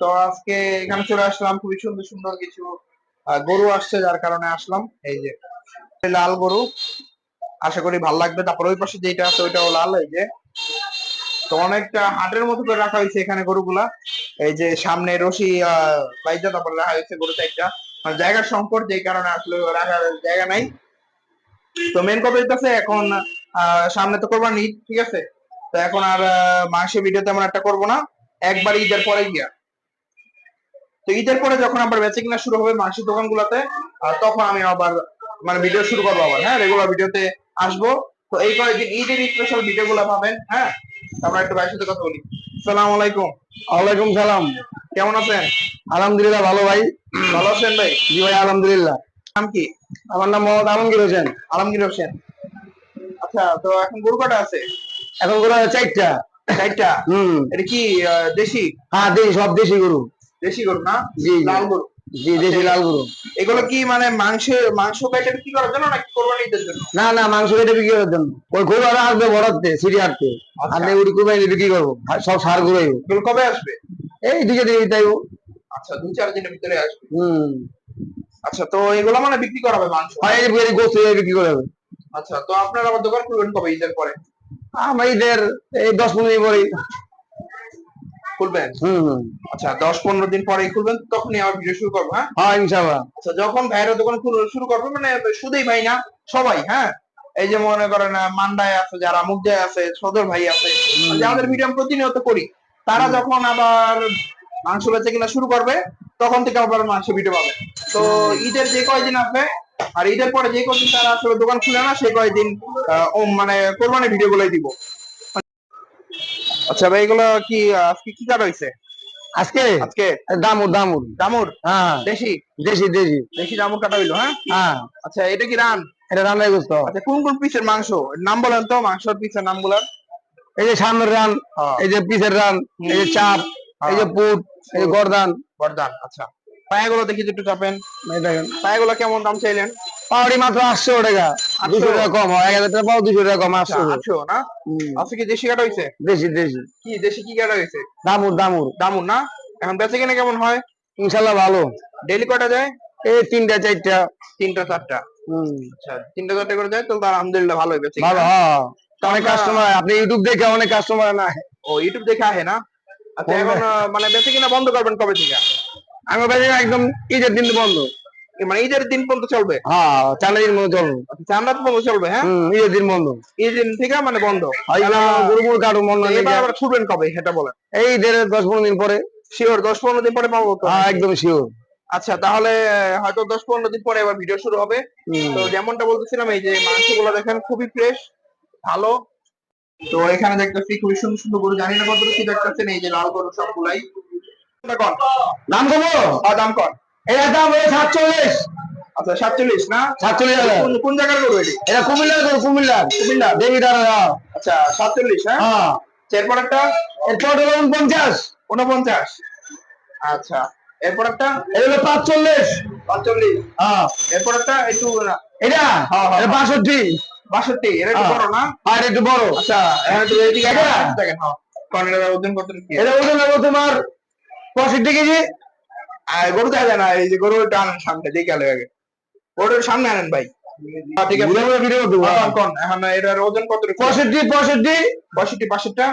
তো আজকে এখানে চলে আসলাম, খুবই সুন্দর সুন্দর কিছু গরু আসছে, যার কারণে আসলাম। এই যে, লাল গরু, আশা করি ভালো লাগবে। তারপর ওই পাশে যেটা আছে, ওইটাও লাল, এই যে। তো অনেকটা হাটের মতো করে রাখা হয়েছে এখানে গরুগুলা। এই যে, সামনে রশি বাইজা, তারপর রাখা হয়েছে গরু চারটা। মানে জায়গার সংকট যেই কারণে আসলে রাখার জায়গা নাই। তো মেন কথা হইতাছে, এখন সামনে তো করবার ঈদ, ঠিক আছে? তো এখন আর মাসে ভিডিও তেমন একটা করব না। একবার ঈদের পরে গিয়া। তো ঈদের পরে যখন আবার বেচে কিনা শুরু হবে মাসির দোকানগুলোতে তখন আমি আবার মানে ভিডিও শুরু করব আবার। হ্যাঁ রেগুলার ভিডিওতে আসব। তো এই কয়েকদিন ঈদের স্পেশাল ভিডিও গুলো পাবেন হ্যাঁ? আমরা একটু ভাইয়ের সাথে কথা বলি। সালাম আলাইকুম। ওয়ালাইকুম সালাম। কেমন আছেন? আলহামদুলিল্লাহ ভালো ভাই। ভালো আছেন ভাই? জি ভাই আলহামদুলিল্লাহ। নাম কি? আমার নাম মোহাম্মদ আলমগীর হোসেন। আলমগীর হোসেন। আচ্ছা তো এখন গরু কটা আছে? এখন করে চারটা। চারটা? হম। এটা কি দেশি? হ্যাঁ দেশি সব দেশি গরু। দেশি গরু না? জি। লাল গরু। জি দেশি লাল গরু। এগুলো কি মানে মাংস মাংস কাইটে কি করার জন্য নাকি কোরবানিদের জন্য? না না মাংস কেটে বিক্রি করার জন্য। ওই গরু আরও আসবে বড়তে সিটি আচ্ছা। হাটে উড়ি কুরবানি বিক্রি করব। সব সার গরু এগুলো কবে আসবে? এই দিকে দিকে তাই আচ্ছা দুই চার দিনের ভিতরে আসবে। হম। আচ্ছা তো এগুলো মানে বিক্রি করা হবে মাংস? হয় এই যে গোস্ত দিয়ে বিক্রি করে হবে। আচ্ছা তো আপনারা আবার দোকান খুলবেন কবে ঈদের পরে? আমার ঈদের এই দশ পনেরো দিন পরে খুলবেন? আচ্ছা দশ পনেরো দিন পরে খুলবেন তখনই আবার ভিডিও শুরু করব হ্যাঁ? হ্যাঁ ইনশাল্লাহ আচ্ছা যখন ভাইয়েরা দোকান শুরু করবে মানে শুধুই ভাই না সবাই হ্যাঁ? এই যে মনে করেন মান্ডায় আছে যারা মুগদায় আছে সদর ভাই আছে যাদের ভিডিও আমি প্রতিনিয়ত করি তারা যখন আবার মাংস বেচে কিনা শুরু করবে তখন থেকে আবার মাংস ভিডিও পাবে। তো ঈদের যে কয়দিন আসবে আর ঈদের পরে যে কয়দিন তারা আসলে দোকান খুলে না সেই কয়দিন মানে কোরবানি ভিডিও গুলোই দিব। আচ্ছা ভাই এগুলো কি আজকে কি কাটা হইছে? আজকে? আজকে? দামুর দামুর। দামুর? হ্যাঁ। দেশি? দেশি দেশি। দেশি দামুর কাটা হইল হ্যাঁ? হ্যাঁ। আচ্ছা এটা কি রান? এটা রান্নায় গোস্ত আচ্ছা কোন কোন পিসের মাংস? নাম বলেন তো মাংসের পিসের নাম বলেন। এই যে সামনের রান হ্যাঁ। এই যে পিসের রান এই যে চাপ এই যে পুট এই যে গরদান। বরদান আচ্ছা। পায়াগুলো দেখি একটু চাপেন? দেখেন। পায়াগুলো কেমন দাম চাইলেন? পাউডি মাত্র আটশো টাকা। দুশো টাকা কম হয় এক হাজার টাকা পাও দুশো টাকা কম আচ্ছা আটশো আটশো না? আজকে কি দেশি কাটা হয়েছে দেশি দেশি। কি দেশি কি কাটা হয়েছে দামুর দামুর। দামুর না? এখন বেচে কিনে কেমন হয়? ইনশাল্লাহ ভালো। ডেলি কটা যায়? এই তিনটা চারটা। তিনটা চারটা। হম। আচ্ছা তিনটা চারটা করে যায় তো আলহামদুলিল্লাহ ভালোই বেচে। ভালো হ্যাঁ। অনেক কাস্টমার আপনি ইউটিউব দেখে অনেক কাস্টমার না। ও ইউটিউব দেখে আহে না? আচ্ছা এখন মানে বেচে কিনা বন্ধ করবেন কবে থেকে? আমি ভাই একদম ঈদের দিন বন্ধ। মানে ঈদের দিন পর্যন্ত চলবে? হ্যাঁ চান্দের মতো চলবো। আচ্ছা, চান্দাত পর্যন্ত চলবে হ্যাঁ? ঈদের দিন বন্ধ। ঈদ দিন থেকে মানে বন্ধ। হয় গরু মুর কাটু মন এবার আবার ছুটবেন কবে? সেটা বলেন। এই ঈদের দশ পনেরো দিন পরে। শিওর দশ পনেরো দিন পরে পাবো তো? হ্যাঁ একদম শিওর আচ্ছা তাহলে হয়তো দশ পনেরো দিন পরে এবার ভিডিও শুরু হবে। তো যেমনটা বলতেছিলাম এই যে মাংসগুলো দেখেন খুবই ফ্রেশ ভালো। তো এখানে দেখতেছি খুবই সুন্দর সুন্দর গরু। জানি না কত কি দেখতেছেন এই যে লাল গরু সবগুলাই। দাম কমো আর দাম কন এটার দাম হলো সাতচল্লিশ। আচ্ছা সাতচল্লিশ না? সাতচল্লিশ হাজার। কোন জায়গার গরু এটি? এটা কুমিল্লার গরু কুমিল্লার। কুমিল্লা দেবী দাঁড়া আচ্ছা সাতচল্লিশ হ্যাঁ? হ্যাঁ। এরপর একটা এরপর হলো উনপঞ্চাশ। উনপঞ্চাশ। আচ্ছা এরপর একটা এটা হলো পাঁচচল্লিশ। পাঁচচল্লিশ। হ্যাঁ। এরপর একটা একটু এটা? হ্যাঁ, হ্যাঁ, হ্যাঁ। বাষট্টি। বাষট্টি এটা একটু। বড় না? আর একটু বড়। আচ্ছা এটা? দেখেন হ্যাঁ। ওজন কত এটা ওজন তোমার পঁয়ষট্টি কেজি। আর গরু দেখা না এই যে গরু সামনে দেখে আলো আগে গরুর সামনে আনেন ভাই। হ্যাঁ, ঠিক আছে। হ্যাঁ, কোন, কোন এখন এটার ওজন কত পঁয়ষট্টি পঁয়ষট্টি। পঁয়ষট্টি পাঁচষট্টা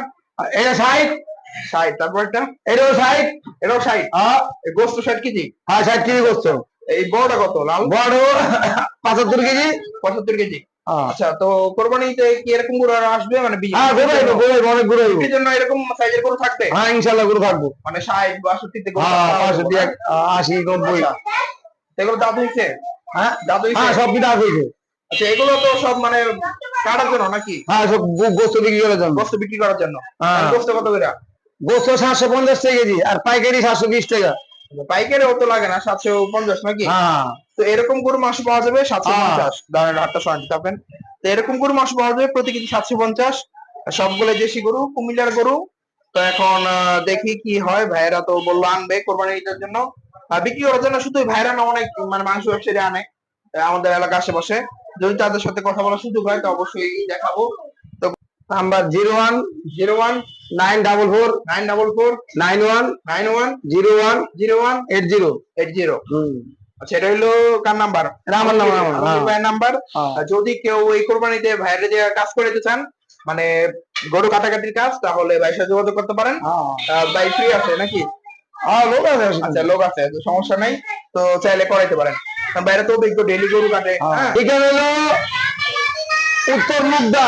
এটা ষাট। ষাট তারপর একটা এটাও ষাট। এটাও ষাট? হ্যাঁ। গোস্ত ষাট কেজি? হ্যাঁ ষাট কেজি করছ এই বড়টা কত? লাল? বড় পঁচাত্তর কেজি। পঁচাত্তর কেজি। আচ্ছা তো কোরবানিতে কি এরকম গরু আর আসবে? মানে হ্যাঁ ঘুরে আইবো, অনেক ঘুরে আইবো। বিক্রির জন্য এরকম সাইজের গরু থাকবে? হ্যাঁ ইনশাল্লাহ ঘুরে থাকব। মানে ষাট বাষট্টিতে গরু হ্যাঁ থাকবে। পঁয়ষট্টি এক, আশি নব্বই। আচ্ছা। এগুলো দাঁত হয়েছে হ্যাঁ? দাঁত হয়েছে হ্যাঁ সব বিটা হয়েছে আচ্ছা এগুলো তো সব মানে কাটার জন্য নাকি? হ্যাঁ সব গোস্ত বিক্রি করার জন্য। গোস্ত বিক্রি করার জন্য। হ্যাঁ। গোস্ত কত করে? গোস্ত সাতশো পঞ্চাশ টাকা কেজি আর পাইকারি সাতশো বিশ টাকা। পাইকারি অত লাগে না সাতশো পঞ্চাশ নাকি? হ্যাঁ। তো এরকম গরু মাংস পাওয়া যাবে সাতশো হ্যাঁ। পঞ্চাশ। দাঁড়ান হাটটা সরান থাকবেন তো এরকম গরু মাংস পাওয়া যাবে প্রতি কেজি সাতশো পঞ্চাশ। সবগুলো দেশি গরু কুমিল্লার গরু। তো এখন দেখি কি হয়। ভাইয়েরা তো বলল আনবে কোরবানি ঈদের জন্য। আর বিক্রি করার জন্য শুধু ভাইরা না অনেক মানে মাংস ব্যবসায়ী আনে আমাদের এলাকা আশেপাশে। যদি তাদের সাথে কথা বলার সুযোগ হয় তো অবশ্যই দেখাবো। Number zero one zero one nine double four nine double four nine one nine one zero one zero one eight zero. Eight zero. আচ্ছা এটা হলো কার নাম্বার? আমার নাম্বার, হ্যাঁ। ভাইয়ের নাম্বার। যদি কেউ এই কোরবানিতে ভাইয়ের যে কাজ করে দিতে চান মানে গরু কাটাকাটির কাজ তাহলে ভাইয়ের সাথে যোগাযোগ করতে পারেন। আহ, ভাই ফ্রি আছে নাকি? হ্যাঁ লোক আছে আচ্ছা লোক আছে সমস্যা নাই। তো চাইলে করাইতে পারেন। বাইরে তো অভিজ্ঞ ডেলি গরু কাটে। হ্যাঁ। এখানে হলো উত্তর মুগদা।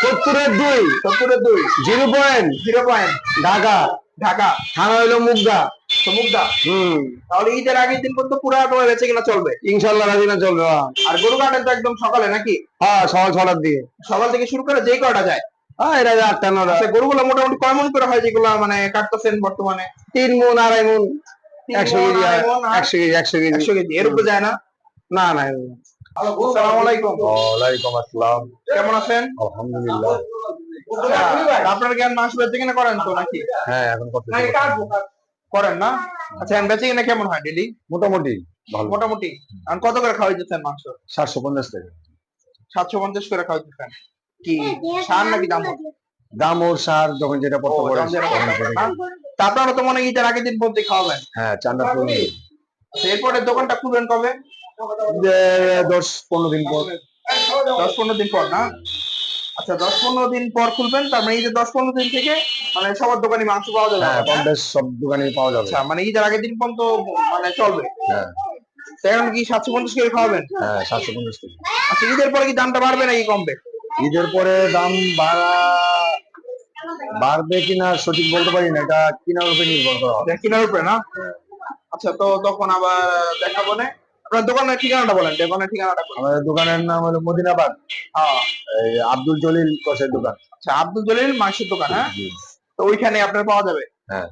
সত্তরের দুই। সত্তরের দুই। Zero point. Zero point. Dhaka. Dhaka. থানা হইল মুগদা। তো মুগদা। হম। তাহলে ঈদের আগের দিন পর্যন্ত পুরা তোমার বেঁচে কিনা চলবে? ইনশাল্লাহ রাজিনা চলবে হ্যাঁ। আর গরু কাটেন তো একদম সকালে নাকি? হ্যাঁ সকাল ছটার দিকে। সকাল থেকে শুরু করে যেই কটা যায়? হ্যাঁ এটা আটটা নটা আচ্ছা গরুগুলো মোটামুটি কয় মন করে হয় যেগুলো মানে কাটতেছেন বর্তমানে? তিন মন আড়াই মন। একশো কেজি একশো কেজি একশো কেজি। একশো কেজি। এর উপরে যায় না? না না। আসসালামু আসসালাম। কেমন আছেন? আলহামদুলিল্লাহ। আপনার জ্ঞান মাংস বেচে কিনা করেন তো নাকি? হ্যাঁ এখন করেন না? আচ্ছা এখন বেচে কিনা কেমন হয় ডেলি? মোটামুটি ভালো। মোটামুটি। এখন কত করে খাওয়াই দিচ্ছেন মাংস? সাতশো পঞ্চাশ টাকা। সাতশো পঞ্চাশ করে খাওয়াই দিচ্ছেন। কি সার নাকি দাম? দাম ওর সার যখন যেটা পড়তে পারে। হ্যাঁ? তা আপনারা তো মনে হয় ঈদের আগের দিন পর্যন্ত খাওয়াবেন। হ্যাঁ চান্দা আচ্ছা, এরপরে দোকানটা খুলবেন কবে? দশ পনেরো দিন পর। দশ পনেরো দিন পর না? আচ্ছা দশ পনেরো দিন পর খুলবেন তার মানে এই যে দশ পনেরো দিন থেকে মানে সবার দোকানে মাংস পাওয়া যাবে। হ্যাঁ কম বেশ সব দোকানে পাওয়া যাবে। আচ্ছা মানে ঈদের আগের দিন পর্যন্ত মানে চলবে। হ্যাঁ। এখন কি সাতশো পঞ্চাশ করে খাওয়াবেন? হ্যাঁ সাতশো পঞ্চাশ আচ্ছা ঈদের পরে কি দামটা বাড়বে নাকি কমবে? ঈদের পরে দাম বাড়া বাড়বে কিনা সঠিক বলতে পারি না এটা কিনার উপরে নির্ভর করা এটা কেনার উপরে না? আচ্ছা তো তখন আবার দেখাবো না আপনার দোকানের ঠিকানাটা বলেন দোকানের ঠিকানাটা বলেন। আমাদের দোকানের নাম হলো মদিনাবাদ হ্যাঁ। এই আব্দুল জলিল কষের দোকান। আচ্ছা আব্দুল জলিল মাংসের দোকান হ্যাঁ? তো ওইখানে আপনার পাওয়া যাবে? হ্যাঁ।